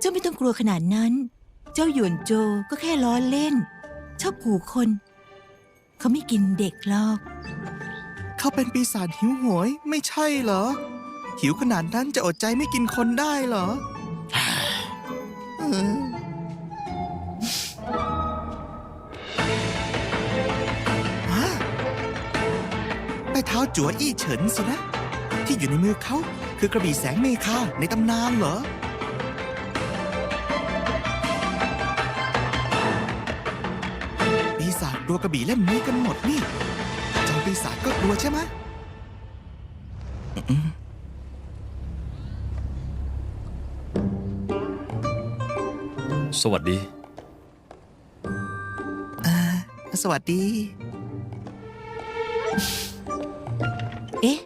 เจ้าไม่ต้องกลัวขนาดนั้น เจ้าหยวนโจก็แค่ล้อเล่น ชอบขู่คน เขาไม่กินเด็กหรอก เขาเป็นปีศาจหิวโหวยไม่ใช่เหรอ หิวขนาดนั้นจะอดใจไม่กินคนได้เหรอเออฮะใต้เท้าจั๋วอี้เฉินสินะ ที่อยู่ในมือเขาคือกระบี่แสงเมฆาในตำนานเหรอ ปีศาจกลัวกระบี่เล่มนี้กันหมดนี่เจ้าปีศาจก็กลัวใช่ไหมสวัสดีอ่าสวัสดี เอ๊ะ